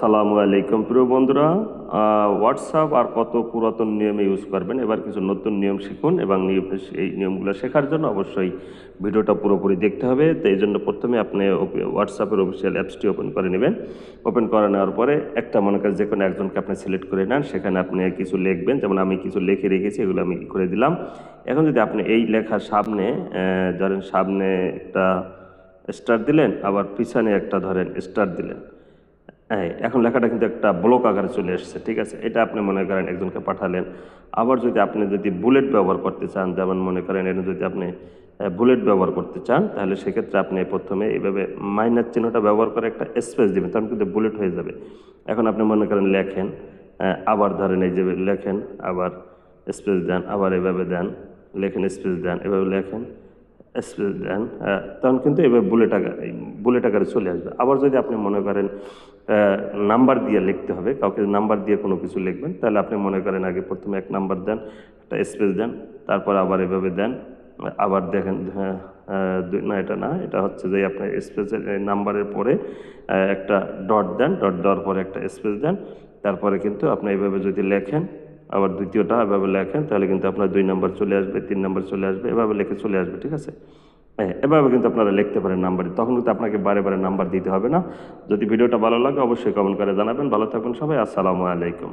সালামু আলাইকুম। প্রিয় বন্ধুরা হোয়াটসঅ্যাপ আর কত পুরাতন নিয়মে ইউজ করবেন, এবার কিছু নতুন নিয়ম শিখুন এবং এই নিয়মগুলো শেখার জন্য অবশ্যই ভিডিওটা পুরোপুরি দেখতে হবে। তো এই জন্য প্রথমে আপনি হোয়াটসঅ্যাপের অফিসিয়াল অ্যাপসটি ওপেন করে নেবেন। ওপেন করে নেওয়ার পরে একটা মনে করেন যে কোনো একজনকে আপনি সিলেক্ট করে নেন, সেখানে আপনি কিছু লিখবেন। যেমন আমি কিছু লিখে রেখেছি, এগুলো আমি করে দিলাম। এখন যদি আপনি এই লেখার সামনে ধরেন সামনে একটা স্টার দিলেন, আবার পিছনে একটা ধরেন স্টার দিলেন। হ্যাঁ এখন লেখাটা কিন্তু একটা ব্লক আকারে চলে এসেছে, ঠিক আছে? এটা আপনি মনে করেন একজনকে পাঠালেন। আবার যদি আপনি যদি বুলেট ব্যবহার করতে চান, যেমন মনে করেন এটা যদি আপনি বুলেট ব্যবহার করতে চান, তাহলে সেক্ষেত্রে আপনি প্রথমে এইভাবে মাইনার চিহ্নটা ব্যবহার করে একটা স্পেস দেবেন তখন কিন্তু বুলেট হয়ে যাবে। এখন আপনি মনে করেন লেখেন আবার ধরেন এই যে লেখেন, আবার স্পেস দেন, আবার এভাবে দেন, লেখেন স্পেস দেন, এভাবে লেখেন স্পেস দেন তখন কিন্তু এবার বুলেট আকার বুলেট আকারে চলে আসবে। আবার যদি আপনি মনে করেন নাম্বার দিয়ে লিখতে হবে। কাউকে নাম্বার দিয়ে কোনো কিছু লিখবেন তাহলে আপনি মনে করেন আগে প্রথমে এক নাম্বার দেন একটা স্পেস দেন তারপর আবার এভাবে দেন আবার দেখেন হ্যাঁ, দুই- না এটা না এটা হচ্ছে যে আপনার স্পেসের নাম্বারের পরে একটা ডট দেন ডট দেওয়ার পরে একটা স্পেস দেন তারপরে কিন্তু আপনি এইভাবে যদি লেখেন আবার দ্বিতীয়টা এভাবে লেখেন তাহলে কিন্তু আপনার দুই নাম্বার চলে আসবে তিন নাম্বার চলে আসবে এভাবে লিখে চলে আসবে ঠিক আছে? হ্যাঁ এভাবে কিন্তু আপনারা লিখতে পারেন নাম্বারে তখন কিন্তু আপনাকে বারে বারে নাম্বার দিতে হবে না। যদি ভিডিওটা ভালো লাগে, অবশ্যই কমেন্ট করে জানাবেন। ভালো থাকুন সবাই। আসসালামু আলাইকুম।